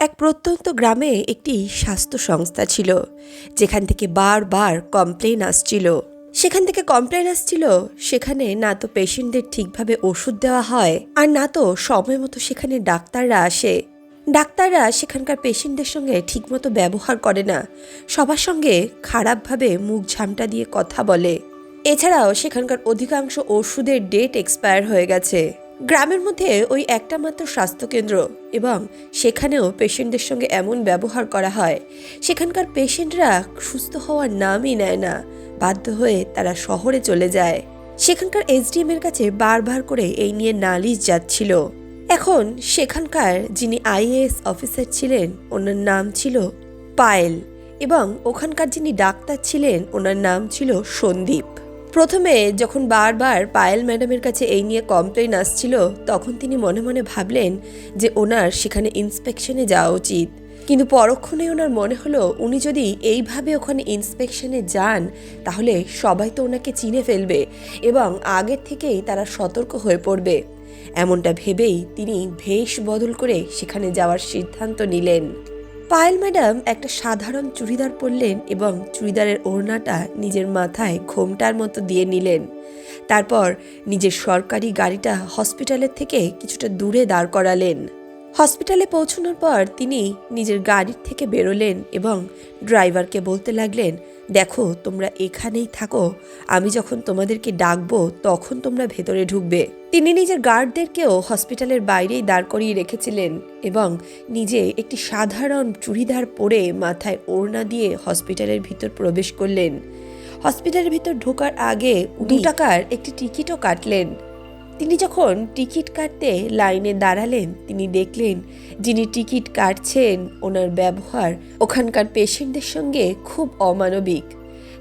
এক প্রত্যন্ত গ্রামে একটি স্বাস্থ্য সংস্থা ছিল, যেখান থেকে বারবার কমপ্লেন আসছিল। সেখান থেকে কমপ্লেন আসছিল, সেখানে না তো পেশেন্টদের ঠিকভাবে ওষুধ দেওয়া হয়, আর না তো সময় মতো সেখানে ডাক্তাররা আসে। ডাক্তাররা সেখানকার পেশেন্টদের সঙ্গে ঠিকমতো ব্যবহার করে না, সবার সঙ্গে খারাপভাবে মুখ ঝামটা দিয়ে কথা বলে। এছাড়াও সেখানকার অধিকাংশ ওষুধের ডেট এক্সপায়ার হয়ে গেছে। গ্রামের মধ্যে ওই একটা মাত্র স্বাস্থ্যকেন্দ্র এবং সেখানেও পেশেন্টদের সঙ্গে এমন ব্যবহার করা হয়, সেখানকার পেশেন্টরা সুস্থ হওয়ার নামই নেয় না, বাধ্য হয়ে তারা শহরে চলে যায়। সেখানকার এসডিএম এর কাছে বারবার করে এই নিয়ে নালিশ যাচ্ছিল। এখন সেখানকার যিনি আইএএস অফিসার ছিলেন, ওনার নাম ছিল পায়েল এবং ওখানকার যিনি ডাক্তার ছিলেন, ওনার নাম ছিল সন্দীপ। প্রথমে যখন বারবার পায়েল ম্যাডামের কাছে এই নিয়ে কমপ্লেন আসছিল, তখন তিনি মনে মনে ভাবলেন যে ওনার সেখানে ইন্সপেকশনে যাওয়া উচিত। কিন্তু পরক্ষণে ওনার মনে হলো, উনি যদি এইভাবে ওখানে ইন্সপেকশনে যান, তাহলে সবাই তো ওনাকে চিনে ফেলবে এবং আগের থেকেই তারা সতর্ক হয়ে পড়বে। এমনটা ভেবেই তিনি ভেষ বদল করে সেখানে যাওয়ার সিদ্ধান্ত নিলেন। পায়েল ম্যাডাম একটা সাধারণ চুড়িদার পরলেন এবং চুড়িদারের ওড়নাটা নিজের মাথায় ঘোমটার মতো দিয়ে নিলেন। তারপর নিজের সরকারি গাড়িটা হসপিটালের থেকে কিছুটা দূরে দাঁড় করালেন। হসপিটালে পৌঁছানোর পর তিনি নিজের গাড়ির থেকে বেরোলেন এবং ড্রাইভারকে বলতে লাগলেন দেখো তোমরা এখানেই থাকো। আমি যখন তোমাদেরকে ডাকবো তখন তোমরা ভেতরে ঢুকবে। তিনি নিজের গার্ডদেরকেও হসপিটালের বাইরেই দাঁড় করিয়ে রেখেছিলেন এবং নিজে একটি সাধারণ চুড়িদার পরে মাথায় ওড়না দিয়ে হসপিটালের ভিতর প্রবেশ করলেন। হসপিটালের ভিতর ঢোকার আগে দু টাকার একটি টিকিটও কাটলেন। তিনি যখন টিকিট কাটতে লাইনে দাঁড়ালেন, তিনি দেখলেন যিনি টিকিট কাটছেন, ওনার ব্যবহার ওখানকার পেশেন্টদের সঙ্গে খুব অমানবিক।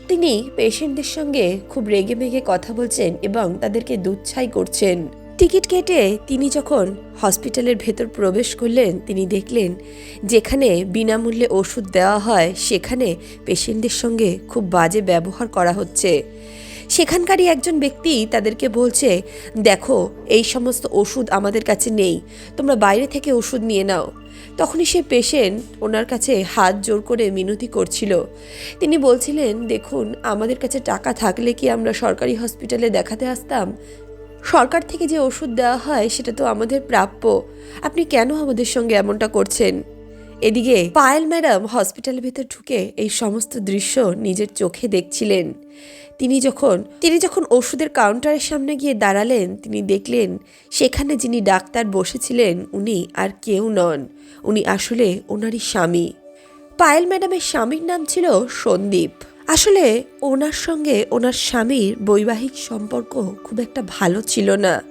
তিনি পেশেন্টদের সঙ্গে খুব রেগে মেগে কথা বলছেন এবং তাদেরকে দুচ্ছাই করছেন। টিকিট কেটে তিনি যখন হসপিটালের ভেতর প্রবেশ করলেন, তিনি দেখলেন যেখানে বিনামূল্যে ওষুধ দেওয়া হয়, সেখানে পেশেন্টদের সঙ্গে খুব বাজে ব্যবহার করা হচ্ছে। সেখানকারই একজন ব্যক্তি তাদেরকে বলছে, দেখো, এই সমস্ত ওষুধ আমাদের কাছে নেই, তোমরা বাইরে থেকে ওষুধ নিয়ে নাও। তখনই সে পেশেন্ট ওনার কাছে হাত জোর করে মিনতি করছিল। তিনি বলছিলেন, দেখুন, আমাদের কাছে টাকা থাকলে কি আমরা সরকারি হসপিটালে দেখাতে আসতাম? সরকার থেকে যে ওষুধ দেওয়া হয়, সেটা তো আমাদের প্রাপ্য। আপনি কেন আমাদের সঙ্গে এমনটা করছেন? এদিকে পায়েল ম্যাডাম হসপিটালের ভেতর ঢুকে এই সমস্ত দৃশ্য নিজের চোখে দেখছিলেন। তিনি যখন তিনি যখন ওষুধের কাউন্টারের সামনে গিয়ে দাঁড়ালেন, তিনি দেখলেন সেখানে যিনি ডাক্তার বসেছিলেন, উনি আর কেউ নন। উনি আসলে ওনারই স্বামী। পায়েল ম্যাডামের স্বামীর নাম ছিল সন্দীপ। আসলে ওনার সঙ্গে ওনার স্বামীর বৈবাহিক সম্পর্ক খুব একটা ভালো ছিল না।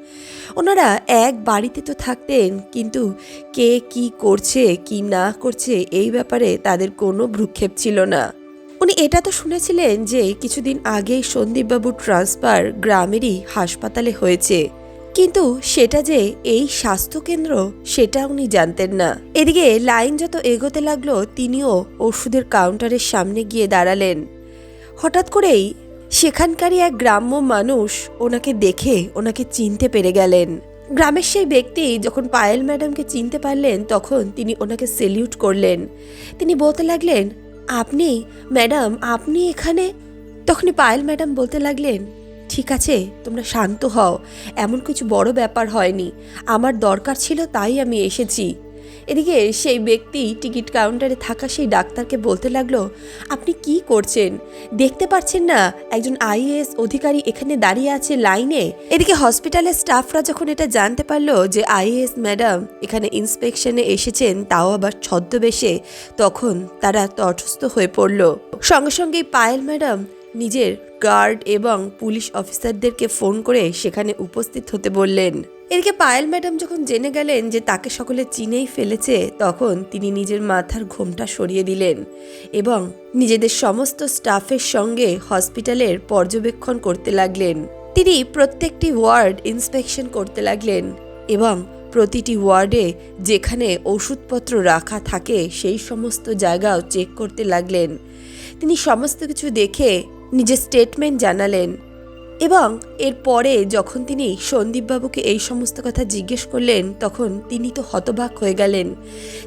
ওনারা এক বাড়িতে তো থাকতেন, কিন্তু কে কি করছে, কি না করছে এই ব্যাপারে তাদের কোনো ভ্রুক্ষেপ ছিল না। উনি এটা তো শুনেছিলেন যে কিছুদিন আগেই সন্দীপবাবুর ট্রান্সফার গ্রামেরই হাসপাতালে হয়েছে। কিন্তু সেটা যে এই স্বাস্থ্যকেন্দ্র, সেটা উনি জানতেন না। এদিকে লাইন যত এগোতে লাগল, তিনিও ওষুধের কাউন্টারের সামনে গিয়ে দাঁড়ালেন। হঠাৎ করেই সেখানকারই এক গ্রাম্য মানুষ ওনাকে দেখে ওনাকে চিনতে পেরে গেলেন। গ্রামের সেই ব্যক্তি যখন পায়েল ম্যাডামকে চিনতে পারলেন, তখন তিনি ওনাকে সেলিউট করলেন। তিনি বলতে লাগলেন আপনি, ম্যাডাম, আপনি এখানে? তখনই পায়েল ম্যাডাম বলতে লাগলেন, ঠিক আছে, তোমরা শান্ত হও। এমন কিছু বড় ব্যাপার হয়নি। আমার দরকার ছিল তাই আমি এসেছি। এদিকে সেই ব্যক্তি টিকিট কাউন্টারে থাকা সেই ডাক্তারকে বলতে লাগল, আপনি কি করছেন? দেখতে পাচ্ছেন না, একজন আইএএস অধিকারী এখানে দাঁড়িয়ে আছে লাইনে। এদিকে হসপিটালের স্টাফরা যখন এটা জানতে পারল যে আইএএস ম্যাডাম এখানে ইন্সপেকশনে এসেছেন, তাও আবার ছদ্মবেশে, তখন তারা তটস্থ হয়ে পড়ল। সঙ্গে সঙ্গেই পায়েল ম্যাডাম নিজের গার্ড এবং পুলিশ অফিসারদেরকে ফোন করে সেখানে উপস্থিত হতে বললেন। এদিকে পায়েল ম্যাডাম যখন জেনে গেলেন যে তাকে সকলে চিনেই ফেলেছে, তখন তিনি নিজের মাথার ঘোমটা সরিয়ে দিলেন এবং নিজেদের সমস্ত স্টাফের সঙ্গে হসপিটালের পর্যবেক্ষণ করতে লাগলেন। তিনি প্রত্যেকটি ওয়ার্ড ইন্সপেকশন করতে লাগলেন এবং প্রতিটি ওয়ার্ডে যেখানে ওষুধপত্র রাখা থাকে সেই সমস্ত জায়গাও চেক করতে লাগলেন। তিনি সমস্ত কিছু দেখে নিজের স্টেটমেন্ট জানালেন এবং এরপরে যখন তিনি সন্দীপবাবুকে এই সমস্ত কথা জিজ্ঞেস করলেন, তখন তিনি তো হতবাক হয়ে গেলেন।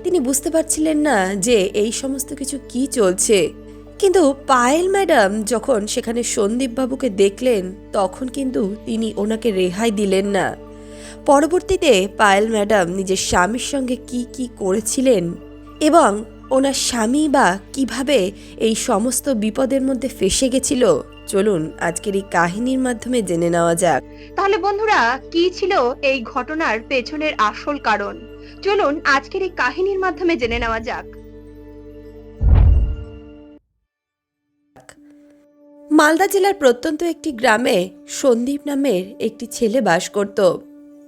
তিনি বুঝতে পারছিলেন না যে এই সমস্ত কিছু কি চলছে। কিন্তু পায়েল ম্যাডাম যখন সেখানে সন্দীপবাবুকে দেখলেন, তখন কিন্তু তিনি ওনাকে রেহাই দিলেন না। পরবর্তীতে পায়েল ম্যাডাম নিজের স্বামীর সঙ্গে কি কি করেছিলেন এবং ওনার স্বামী বা কীভাবে এই সমস্ত বিপদের মধ্যে ফেসে গেছিল? চলুন আজকের এই কাহিনীর মাধ্যমে জেনে নেওয়া যাক। তাহলে বন্ধুরা কি ছিল এই ঘটনার পেছনের আসল কারণ? চলুন আজকের এই কাহিনীর মাধ্যমে জেনে নেওয়া যাক। মালদা জেলার প্রত্যন্ত একটি গ্রামে সন্দীপ নামের একটি ছেলে বাস করত।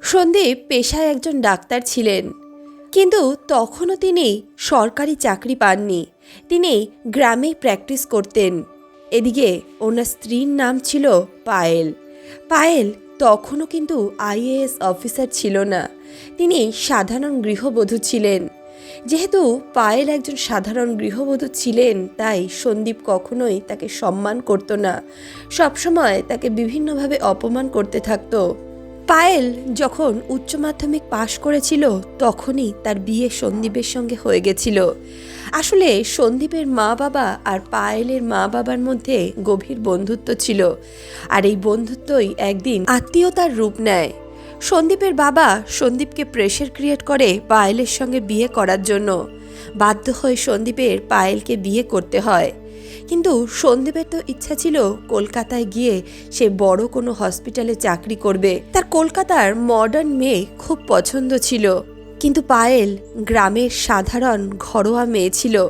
সন্দীপ পেশায় একজন ডাক্তার ছিলেন। কিন্তু তখনও তিনি সরকারি চাকরি পাননি। তিনি গ্রামেই প্র্যাকটিস করতেন। এদিকে ওনার স্ত্রীর নাম ছিল পায়েল। পায়েল তখনও কিন্তু আইএএস অফিসার ছিল না। তিনি সাধারণ গৃহবধূ ছিলেন। যেহেতু পায়েল একজন সাধারণ গৃহবধূ ছিলেন, তাই সন্দীপ কখনোই তাকে সম্মান করতো না। সবসময় তাকে বিভিন্নভাবে অপমান করতে থাকতো। পায়েল যখন উচ্চ মাধ্যমিক পাশ করেছিল, তখনই তার বিয়ে সন্দীপের সঙ্গে হয়ে গেছিল। আসলে সন্দীপের মা বাবা আর পায়েলের মা বাবার মধ্যে গভীর বন্ধুত্ব ছিল। আর এই বন্ধুত্বই একদিন আত্মীয়তার রূপ নেয়। সন্দীপের বাবা সন্দীপকে প্রেশার ক্রিয়েট করে পায়েলের সঙ্গে বিয়ে করার জন্য। বাধ্য হয়ে সন্দীপের পায়েলকে বিয়ে করতে হয়। কিন্তু সন্দীপের তো ইচ্ছা ছিল কলকাতায় গিয়ে সে বড় কোনো হসপিটালে চাকরি করবে। তার কলকাতার মডার্ন মেয়ে খুব পছন্দ ছিল। কিন্তু পায়েল গ্রামের সাধারণ ঘরোয়া মেয়ে ছিল।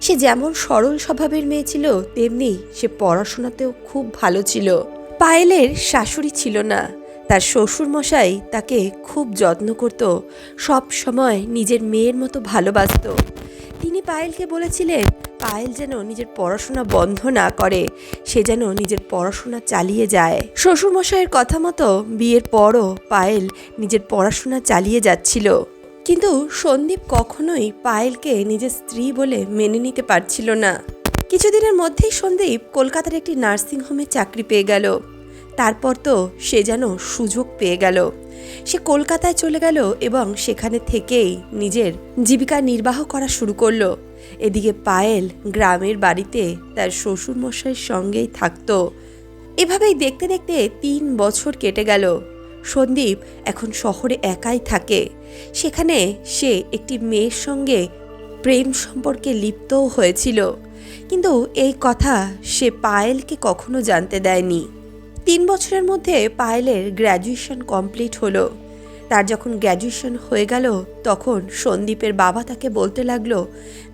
সে যেমন সরল স্বভাবের মেয়ে ছিল, তেমনি সে পড়াশোনাতেও খুব ভালো ছিল। পায়েলের শাশুড়ি ছিল না। তার শ্বশুর মশাই তাকে খুব যত্ন করত। সব সময় নিজের মেয়ের মতো ভালোবাসতো। তিনি পায়েলকে বলেছিলেন, পায়েল যেন নিজের পড়াশোনা বন্ধ না করে, সে যেন নিজের পড়াশোনা চালিয়ে যায়। শ্বশুরমশাইয়ের কথা মতো বিয়ের পরও পায়েল নিজের পড়াশোনা চালিয়ে যাচ্ছিল। কিন্তু সন্দীপ কখনোই পায়েলকে নিজের স্ত্রী বলে মেনে নিতে পারছিল না। কিছুদিনের মধ্যেই সন্দীপ কলকাতার একটি নার্সিংহোমে চাকরি পেয়ে গেল। তারপর তো সে যেন সুযোগ পেয়ে গেল। সে কলকাতায় চলে গেল এবং সেখানে থেকেই নিজের জীবিকা নির্বাহ করা শুরু করল। এদিকে পায়েল গ্রামের বাড়িতে তার শ্বশুরমশাইয়ের সঙ্গেই থাকতো। এভাবেই দেখতে দেখতে তিন বছর কেটে গেল। সন্দীপ এখন শহরে একাই থাকে। সেখানে সে একটি মেয়ের সঙ্গে প্রেম সম্পর্কে লিপ্তও হয়েছিল। কিন্তু এই কথা সে পায়েলকে কখনো জানতে দেয়নি। তিন বছরের মধ্যে পায়েলের গ্র্যাজুয়েশন কমপ্লিট হলো। তার যখন গ্র্যাজুয়েশন হয়ে গেল, তখন সন্দীপের বাবা তাকে বলতে লাগল,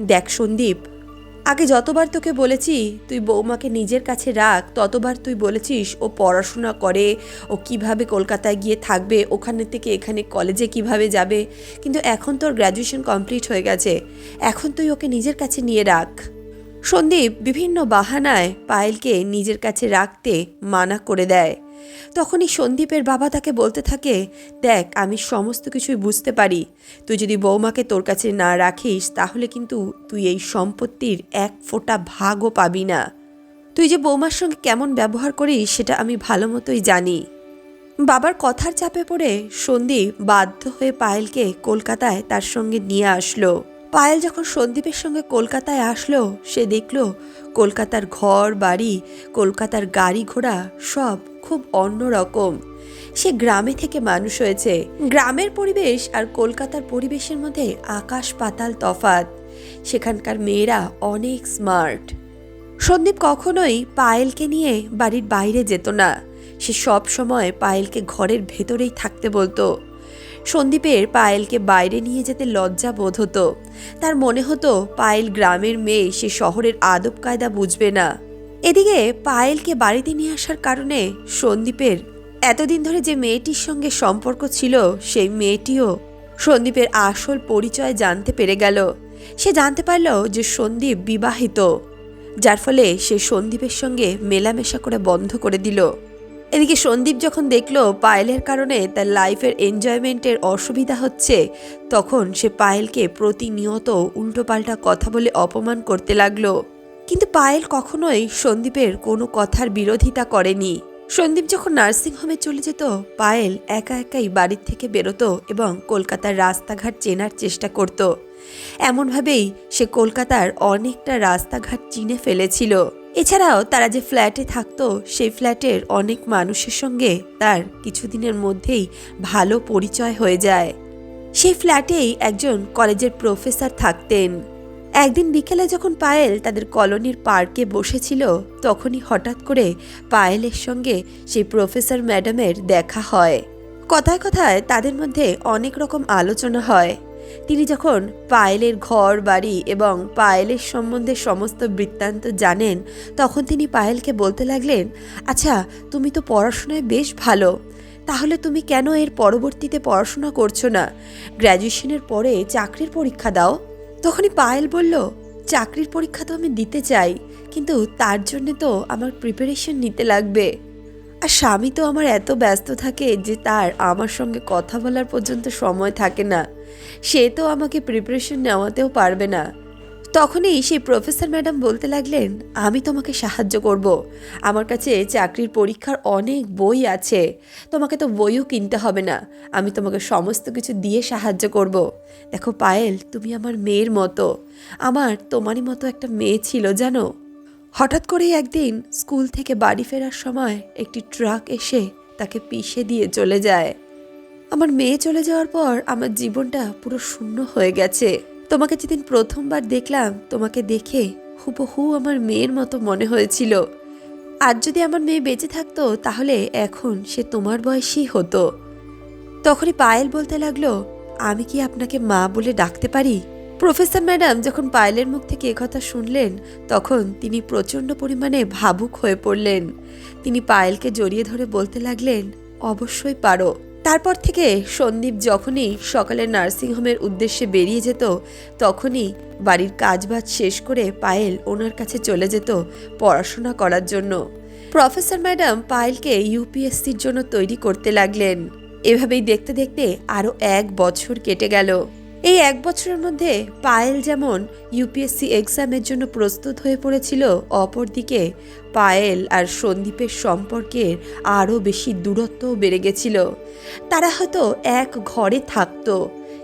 দেখ সন্দীপ, আগে যতবার তোকে বলেছি তুই বৌমাকে নিজের কাছে রাখ, ততবার তুই বলেছিস ও পড়াশোনা করে, ও কীভাবে কলকাতায় গিয়ে থাকবে, ওখানে থেকে এখানে কলেজে কীভাবে যাবে। কিন্তু এখন তোর গ্র্যাজুয়েশন কমপ্লিট হয়ে গেছে। এখন তুই ওকে নিজের কাছে নিয়ে রাখ। সন্দীপ বিভিন্ন বাহানায় পায়েলকে নিজের কাছে রাখতে মানা করে দেয়। তখনই সন্দীপের বাবা তাকে বলতে থাকে, দেখ, আমি সমস্ত কিছুই বুঝতে পারি। তুই যদি বৌমাকে তোর কাছে না রাখিস, তাহলে কিন্তু তুই এই সম্পত্তির এক ফোঁটা ভাগও পাবি না। তুই যে বৌমার সঙ্গে কেমন ব্যবহার করিস, সেটা আমি ভালো মতোই জানি। বাবার কথার চাপে পড়ে সন্দীপ বাধ্য হয়ে পায়েলকে কলকাতায় তার সঙ্গে নিয়ে আসলো। পায়েল যখন সন্দীপের সঙ্গে কলকাতায় আসলো, সে দেখল কলকাতার ঘর, বাড়ি, কলকাতার গাড়ি ঘোড়া সব খুব অন্যরকম সে গ্রামে থেকে মানুষ হয়েছে। গ্রামের পরিবেশ আর কলকাতার পরিবেশের মধ্যে আকাশ পাতাল তফাত সেখানকার মেয়েরা অনেক স্মার্ট। সন্দীপ কখনোই পায়েলকে নিয়ে বাড়ির বাইরে যেত না। সে সব সময় পায়েলকে ঘরের ভেতরেই থাকতে বলতো। সন্দীপের পায়েলকে বাইরে নিয়ে যেতে লজ্জা বোধ হতো। তার মনে হতো পায়েল গ্রামের মেয়ে, সে শহরের আদব কায়দা বুঝবে না। এদিকে পায়েলকে বাড়িতে নিয়ে আসার কারণে সন্দীপের এতদিন ধরে যে মেয়েটির সঙ্গে সম্পর্ক ছিল, সেই মেয়েটিও সন্দীপের আসল পরিচয় জানতে পেরে গেল। সে জানতে পারল যে সন্দীপ বিবাহিত, যার ফলে সে সন্দীপের সঙ্গে মেলামেশা করে বন্ধ করে দিল। এদিকে সন্দীপ যখন দেখল পায়েলের কারণে তার লাইফের এনজয়মেন্টের অসুবিধা হচ্ছে, তখন সে পায়েলকে প্রতিনিয়ত উল্টোপাল্টা কথা বলে অপমান করতে লাগল। কিন্তু পায়েল কখনোই সন্দীপের কোনো কথার বিরোধিতা করেনি। সন্দীপ যখন নার্সিং হোমে চলে যেত, পায়েল একা একাই বাড়ির থেকে বেরোতো এবং কলকাতার রাস্তাঘাট চেনার চেষ্টা করত। এমনভাবেই সে কলকাতার অনেকটা রাস্তাঘাট চিনে ফেলেছিল। এছাড়াও তারা যে ফ্ল্যাটে থাকতো, সেই ফ্ল্যাটের অনেক মানুষের সঙ্গে তার কিছুদিনের মধ্যেই ভালো পরিচয় হয়ে যায়। সেই ফ্ল্যাটেই একজন কলেজের প্রফেসর থাকতেন। একদিন বিকেলে যখন পায়েল তাদের কলোনির পার্কে বসেছিল, তখনই হঠাৎ করে পায়েলের সঙ্গে সেই প্রফেসর ম্যাডামের দেখা হয়। কথায় কথায় তাদের মধ্যে অনেক রকম আলোচনা হয়। তিনি যখন পায়েলের ঘর, বাড়ি এবং পায়েলের সম্বন্ধে সমস্ত বৃত্তান্ত জানেন, তখন তিনি পায়েলকে বলতে লাগলেন আচ্ছা তুমি তো পড়াশোনায় বেশ ভালো, তাহলে তুমি কেন এর পরবর্তীতে পড়াশোনা করছ না? গ্র্যাজুয়েশনের পরে চাকরির পরীক্ষা দাও। তখনই পায়েল বলল, চাকরির পরীক্ষা তো আমি দিতে চাই, কিন্তু তার জন্য তো আমার প্রিপারেশন নিতে লাগবে। আর স্বামী তো আমার এত ব্যস্ত থাকে যে তার আমার সঙ্গে কথা বলার পর্যন্ত সময় থাকে না। সে তো আমাকে প্রিপারেশন নেওয়াতেও পারবে না। তখনই সেই প্রফেসর ম্যাডাম বলতে লাগলেন, আমি তোমাকে সাহায্য করব। আমার কাছে চাকরির পরীক্ষার অনেক বই আছে। তোমাকে তো বইও কিনতে হবে না। আমি তোমাকে সমস্ত কিছু দিয়ে সাহায্য করব। দেখো পায়েল, তুমি আমার মেয়ের মতো। আমার, তোমারই মতো একটা মেয়ে ছিল, জানো? হঠাৎ করেই একদিন স্কুল থেকে বাড়ি ফেরার সময় একটি ট্রাক এসে তাকে পিষে দিয়ে চলে যায়। আমার মেয়ে চলে যাওয়ার পর আমার জীবনটা পুরো শূন্য হয়ে গেছে। তোমাকে যেদিন প্রথমবার দেখলাম, তোমাকে দেখে হুবহু আমার মেয়ের মতো মনে হয়েছিল। আর যদি আমার মেয়ে বেঁচে থাকতো, তাহলে এখন সে তোমার বয়সী হতো। তখনই পায়েল বলতে লাগল, আমি কি আপনাকে মা বলে ডাকতে পারি? প্রফেসর ম্যাডাম যখন পায়েলের মুখ থেকে কথা শুনলেন, তখন তিনি প্রচণ্ড পরিমাণে ভাবুক হয়ে পড়লেন। তিনি পায়েলকে জড়িয়ে ধরে বলতে লাগলেন, অবশ্যই পারো। তারপর থেকে সন্দীপ যখনই সকালে নার্সিংহোমের উদ্দেশ্যে বেরিয়ে যেত, তখনই বাড়ির কাজবাজ শেষ করে পায়েল ওনার কাছে চলে যেত পড়াশোনা করার জন্য। প্রফেসর ম্যাডাম পায়েলকে ইউপিএসসির জন্য তৈরি করতে লাগলেন। এভাবেই দেখতে দেখতে আরও এক বছর কেটে গেল। এই এক বছরের মধ্যে পায়েল যেমন ইউপিএসসি এক্সামের জন্য প্রস্তুত হয়ে পড়েছিল, অপরদিকে পায়েল আর সন্দীপের সম্পর্কের আরও বেশি দূরত্বও বেড়ে গেছিল। তারা হয়তো এক ঘরে থাকত,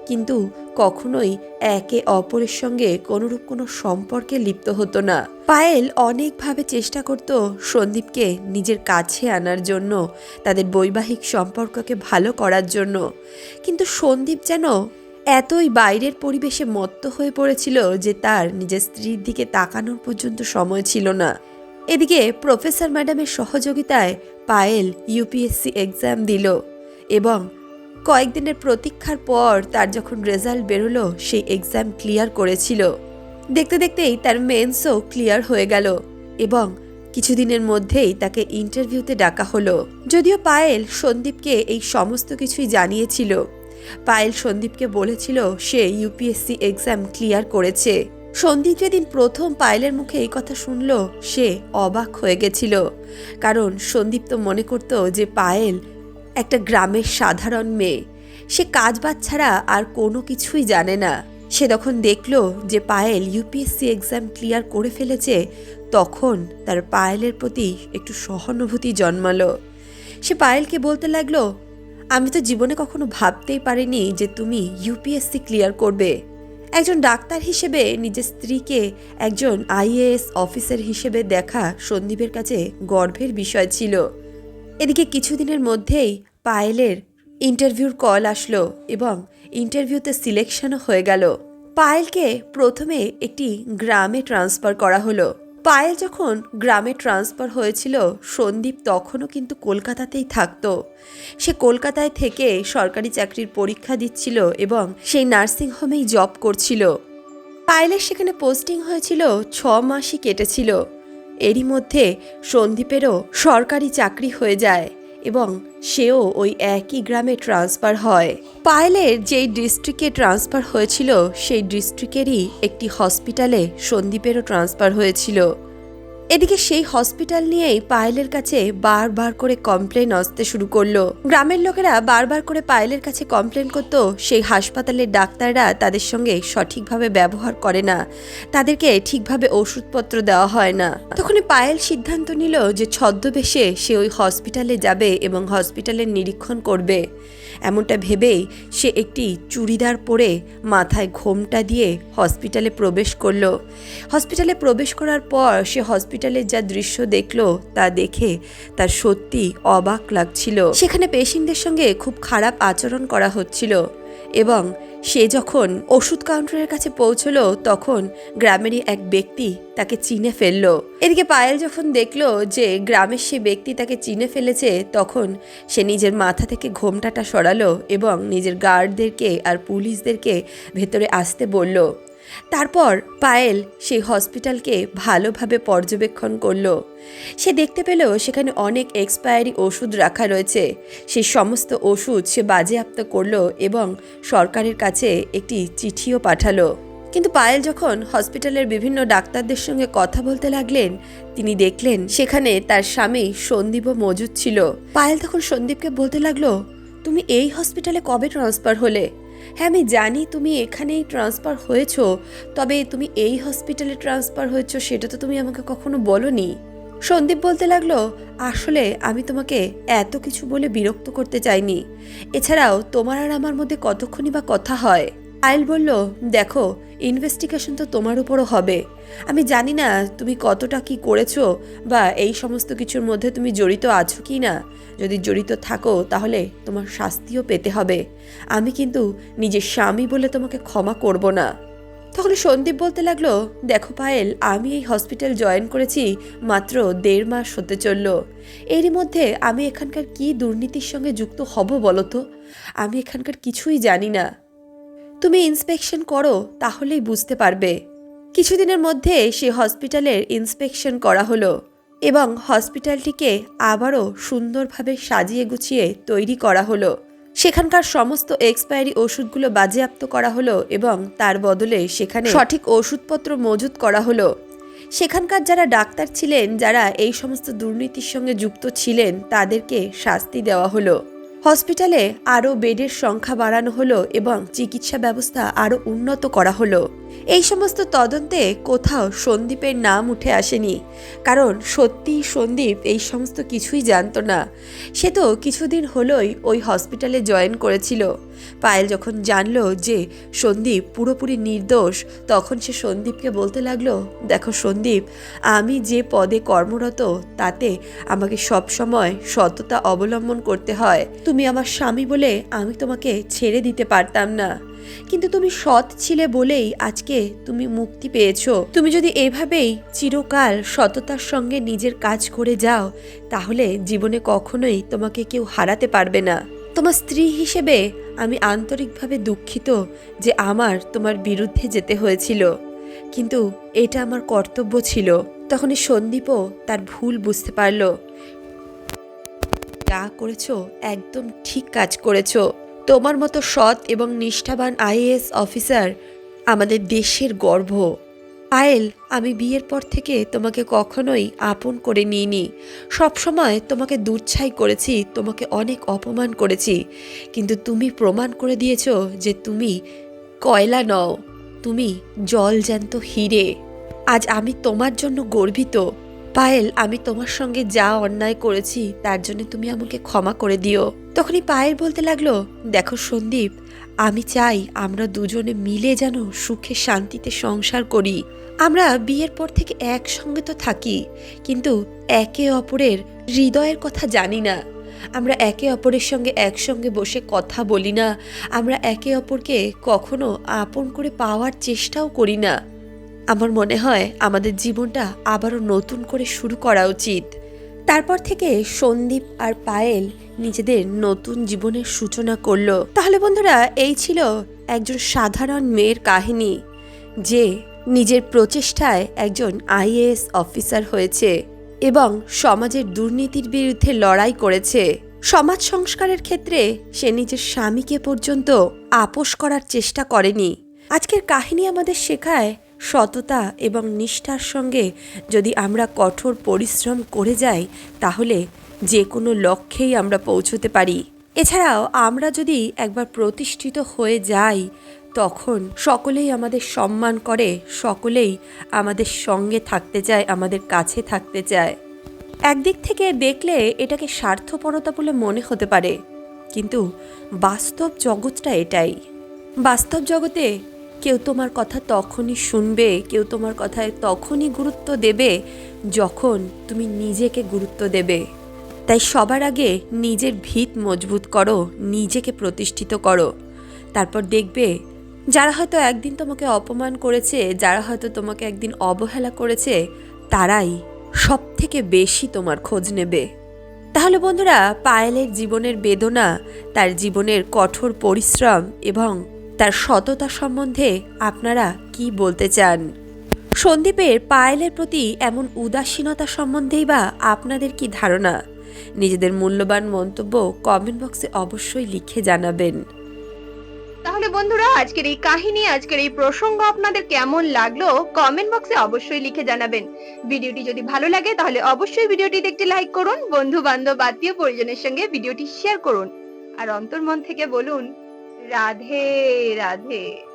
কিন্তু কখনোই একে অপরের সঙ্গে কোনোরূপ কোনো সম্পর্কে লিপ্ত হতো না। পায়েল অনেকভাবে চেষ্টা করত সন্দীপকে নিজের কাছে আনার জন্য, তাদের বৈবাহিক সম্পর্ককে ভালো করার জন্য। কিন্তু সন্দীপ যেন এতই বাইরের পরিবেশে মত্ত হয়ে পড়েছিল যে তার নিজের স্ত্রীর দিকে তাকানোর পর্যন্ত সময় ছিল না। এদিকে প্রফেসর ম্যাডামের সহযোগিতায় পায়েল ইউপিএসসি এক্সাম দিল এবং কয়েকদিনের প্রতীক্ষার পর তার যখন রেজাল্ট বেরোলো, সেই এক্সাম ক্লিয়ার করেছিল। দেখতে দেখতেই তার মেন্সও ক্লিয়ার হয়ে গেল এবং কিছুদিনের মধ্যেই তাকে ইন্টারভিউতে ডাকা হলো। যদিও পায়েল সন্দীপকে এই সমস্ত কিছুই জানিয়েছিল। পায়েল সন্দীপকে বলেছিল, সে ইউপিএসসি এক্সাম ক্লিয়ার করেছে। সন্দীপ যেদিন প্রথম পায়েলের মুখে এই কথা শুনল, সে অবাক হয়ে গেছিল। কারণ সন্দীপ তো মনে করত যে পায়েল একটা গ্রামের সাধারণ মেয়ে। সে কাজ বাজ ছাড়া আর কোনো কিছুই জানে না। সে তখন দেখল যে পায়েল ইউপিএসসি এক্সাম ক্লিয়ার করে ফেলেছে, তখন তার পায়েলের প্রতি একটু সহানুভূতি জন্মালো। সে পায়েলকে বলতে লাগল আমি তো জীবনে কখনো ভাবতেই পারিনি যে তুমি ইউপিএসসি ক্লিয়ার করবে। একজন ডাক্তার হিসেবে নিজের স্ত্রীকে একজন আইএএস অফিসার হিসেবে দেখা সন্দীপের কাছে গর্বের বিষয় ছিল। এদিকে কিছুদিনের মধ্যেই পায়েলের ইন্টারভিউর কল আসলো এবং ইন্টারভিউতে সিলেকশনও হয়ে গেল। পায়েলকে প্রথমে একটি গ্রামে ট্রান্সফার করা হলো। পায়েল যখন গ্রামে ট্রান্সফার হয়েছিল, সন্দীপ তখনও কিন্তু কলকাতাতেই থাকতো। সে কলকাতায় থেকে সরকারি চাকরির পরীক্ষা দিচ্ছিল এবং সেই নার্সিং হোমেই জব করছিল। পায়েলের সেখানে পোস্টিং হয়েছিল, ছ মাসই কেটেছিল। এরই মধ্যে সন্দীপেরও সরকারি চাকরি হয়ে যায় এবং সেও ওই একই গ্রামে ট্রান্সফার হয়। পায়েলের যেই ডিস্ট্রিক্টে ট্রান্সফার হয়েছিল, সেই ডিস্ট্রিক্টেরই একটি হসপিটালে সন্দীপেরও ট্রান্সফার হয়েছিল। এদিকে সেই হসপিটাল নিয়েই পায়েলের কাছে বারবার করে কমপ্লেন আসতে শুরু করল। গ্রামের লোকেরা বারবার করে পায়েলের কাছে কমপ্লেন করতো, সেই হাসপাতালের ডাক্তাররা তাদের সঙ্গে সঠিকভাবে ব্যবহার করে না। তাদেরকে ঠিকভাবে ওষুধপত্র দেওয়া হয় না। তখনই পায়েল সিদ্ধান্ত নিল যে ছদ্মবেশে সে ওই হসপিটালে যাবে এবং হসপিটালের নিরীক্ষণ করবে। এমনটা ভেবেই সে একটি চুড়িদার পরে মাথায় ঘোমটা দিয়ে হসপিটালে প্রবেশ করল। হসপিটালে প্রবেশ করার পর সে হসপিটালের যা দৃশ্য দেখল তা দেখে তার সত্যি অবাক লাগছিল। সেখানে পেশেন্টদের সঙ্গে খুব খারাপ আচরণ করা হচ্ছিল। এবং সে যখন ওষুধ কাউন্টারের কাছে পৌঁছলো, তখন গ্রামেরই এক ব্যক্তি তাকে চিনে ফেলল। এদিকে পায়েল যখন দেখল যে গ্রামের সে ব্যক্তি তাকে চিনে ফেলেছে, তখন সে নিজের মাথা থেকে ঘোমটাটা সরালো এবং নিজের গার্ডদেরকে আর পুলিশদেরকে ভেতরে আসতে বলল। তারপর পায়েল সেই হসপিটালকে ভালোভাবে পর্যবেক্ষণ করল। সে দেখতে পেল সেখানে অনেক এক্সপায়ারি ওষুধ রাখা রয়েছে। সেই সমস্ত ওষুধ সে বাজেয়াপ্ত করল এবং সরকারের কাছে একটি চিঠিও পাঠালো। কিন্তু পায়েল যখন হসপিটালের বিভিন্ন ডাক্তারদের সঙ্গে কথা বলতে লাগলেন, তিনি দেখলেন সেখানে তার স্বামী সন্দীপও মজুদ ছিল। পায়েল তখন সন্দীপকে বলতে লাগল, তুমি এই হসপিটালে কবে ট্রান্সফার হলে? হ্যাঁ আমি জানি তুমি এখানেই ট্রান্সফার হয়েছো, তবে তুমি এই হসপিটালে ট্রান্সফার হয়েছো সেটা তো তুমি আমাকে কখনো বলনি। সন্দীপ বলতে লাগল, আসলে আমি তোমাকে এত কিছু বলে বিরক্ত করতে চাইনি। এছাড়াও তোমার আর আমার মধ্যে কতক্ষণই বা কথা হয়? আইল বলল, দেখো ইনভেস্টিগেশন তো তোমার উপরও হবে। আমি জানি না তুমি কতটা কি করেছ বা এই সমস্ত কিছুর মধ্যে তুমি জড়িত আছো কি না। যদি জড়িত থাকো, তাহলে তোমার শাস্তিও পেতে হবে। আমি কিন্তু নিজের স্বামী বলে তোমাকে ক্ষমা করব না। তখন সন্দীপ বলতে লাগল, দেখো পায়েল, আমি এই হসপিটাল জয়েন করেছি মাত্র দেড় মাস হতে চলল। এরই মধ্যে আমি এখানকার কি দুর্নীতির সঙ্গে যুক্ত হব বলো তো? আমি এখানকার কিছুই জানি না। তুমি ইন্সপেকশন করো, তাহলেই বুঝতে পারবে। কিছুদিনের মধ্যে সে হসপিটালের ইন্সপেকশন করা হলো। এবং হসপিটালটিকে আবারও সুন্দরভাবে সাজিয়ে গুছিয়ে তৈরি করা হলো। সেখানকার সমস্ত এক্সপায়ারি ওষুধগুলো বাজেয়াপ্ত করা হলো এবং তার বদলে সেখানে সঠিক ওষুধপত্র মজুত করা হলো। সেখানকার যারা ডাক্তার ছিলেন, যারা এই সমস্ত দুর্নীতির সঙ্গে যুক্ত ছিলেন, তাদেরকে শাস্তি দেওয়া হলো। হসপিটালে আরও বেডের সংখ্যা বাড়ানো হলো এবং চিকিৎসা ব্যবস্থা আরও উন্নত করা হলো। এই সমস্ত তদন্তে কোথাও সন্দীপের নাম উঠে আসেনি। কারণ সত্যি সন্দীপ এই সমস্ত কিছুই জানতো না। সে তো কিছুদিন হলোই ওই হসপিটালে জয়েন করেছিল। পায়েল যখন জানলো যে সন্দীপ পুরোপুরি নির্দোষ, তখন সে সন্দীপকে বলতে লাগল, দেখো সন্দীপ, আমি যে পদে কর্মরত, তাতে আমাকে সবসময় সততা অবলম্বন করতে হয়। তুমি আমার স্বামী বলে আমি তোমাকে ছেড়ে দিতে পারতাম না। কিন্তু তুমি সৎ ছিলে বলেই আজকে তুমি মুক্তি পেয়েছ। তুমি যদি এভাবেই চিরকাল সততার সঙ্গে নিজের কাজ করে যাও, তাহলে জীবনে কখনোই তোমাকে কেউ হারাতে পারবে না। তোমার স্ত্রী হিসেবে আমি আন্তরিকভাবে দুঃখিত যে আমার তোমার বিরুদ্ধে যেতে হয়েছিল। কিন্তু এটা আমার কর্তব্য ছিল। তখনই সন্দীপও তার ভুল বুঝতে পারল। যা করেছ একদম ঠিক কাজ করেছ। তোমার মতো সৎ এবং নিষ্ঠাবান আইএএস অফিসার আমাদের দেশের গর্ব। পায়েল আমি বিয়ের পর থেকে তোমাকে কখনোই আপন করে নিইনি। সবসময় তোমাকে দুচ্ছাই করেছি, তোমাকে অনেক অপমান করেছি। কিন্তু তুমি প্রমাণ করে দিয়েছ যে তুমি কয়লা নও, তুমি জল জ্যান্ত হিরে। আজ আমি তোমার জন্য গর্বিত। পায়েল, আমি তোমার সঙ্গে যা অন্যায় করেছি তার জন্য তুমি আমাকে ক্ষমা করে দিও। তখনই পায়েল বলতে লাগল, দেখো সন্দীপ, আমি চাই আমরা দুজনে মিলে যেন সুখে শান্তিতে সংসার করি। আমরা বিয়ের পর থেকে একসঙ্গে তো থাকি, কিন্তু একে অপরের হৃদয়ের কথা জানি না। আমরা একে অপরের সঙ্গে একসঙ্গে বসে কথা বলি না। আমরা একে অপরকে কখনো আপন করে পাওয়ার চেষ্টাও করি না। আমার মনে হয় আমাদের জীবনটা আবারও নতুন করে শুরু করা উচিত। তারপর থেকে সন্দীপ আর পায়েল নিজেদের নতুন জীবনের সূচনা করল। তাহলে বন্ধুরা, এই ছিল একজন সাধারণ মেয়ের কাহিনী, যে নিজের প্রচেষ্টায় একজন আইএএস অফিসার হয়েছে এবং সমাজের দুর্নীতির বিরুদ্ধে লড়াই করেছে। সমাজ সংস্কারের ক্ষেত্রে সে নিজের স্বামীকে পর্যন্ত আপোষ করার চেষ্টা করেনি। আজকের কাহিনী আমাদের শেখায় সততা এবং নিষ্ঠার সঙ্গে যদি আমরা কঠোর পরিশ্রম করে যাই, তাহলে যে কোনো লক্ষ্যেই আমরা পৌঁছতে পারি। এছাড়াও আমরা যদি একবার প্রতিষ্ঠিত হয়ে যাই, তখন সকলেই আমাদের সম্মান করে, সকলেই আমাদের সঙ্গে থাকতে চায়, আমাদের কাছে থাকতে চায়। একদিক থেকে দেখলে এটাকে স্বার্থপরতা বলে মনে হতে পারে, কিন্তু বাস্তব জগৎটা এটাই। বাস্তব জগতে কেউ তোমার কথা তখনই শুনবে, কেউ তোমার কথায় তখনই গুরুত্ব দেবে যখন তুমি নিজেকে গুরুত্ব দেবে। তাই সবার আগে নিজের ভিত মজবুত করো, নিজেকে প্রতিষ্ঠিত করো। তারপর দেখবে যারা হয়তো একদিন তোমাকে অপমান করেছে, যারা হয়তো তোমাকে একদিন অবহেলা করেছে, তারাই সব থেকে বেশি তোমার খোঁজ নেবে। তাহলে বন্ধুরা, পায়েলের জীবনের বেদনা, তার জীবনের কঠোর পরিশ্রম এবং তার সততা সম্বন্ধে আপনারা কি বলতে চান? সন্দীপের পায়েলের প্রতি এমন উদাসীনতা সম্বন্ধেই বা আপনাদের কি ধারণা? নিজেদের মূল্যবান মন্তব্য কমেন্ট বক্সে অবশ্যই লিখে জানাবেন। তাহলে বন্ধুরা, আজকের এই কাহিনী, আজকের এই প্রসঙ্গ আপনাদের কেমন লাগল কমেন্ট বক্সে অবশ্যই লিখে জানাবেন। ভিডিওটি যদি ভালো লাগে, তাহলে অবশ্যই ভিডিওটিতে একটি লাইক করুন। বন্ধু বান্ধব আত্মীয় পরিজনের সঙ্গে ভিডিওটি শেয়ার করুন। আর অন্তর্মন থেকে বলুন রাধে রাধে।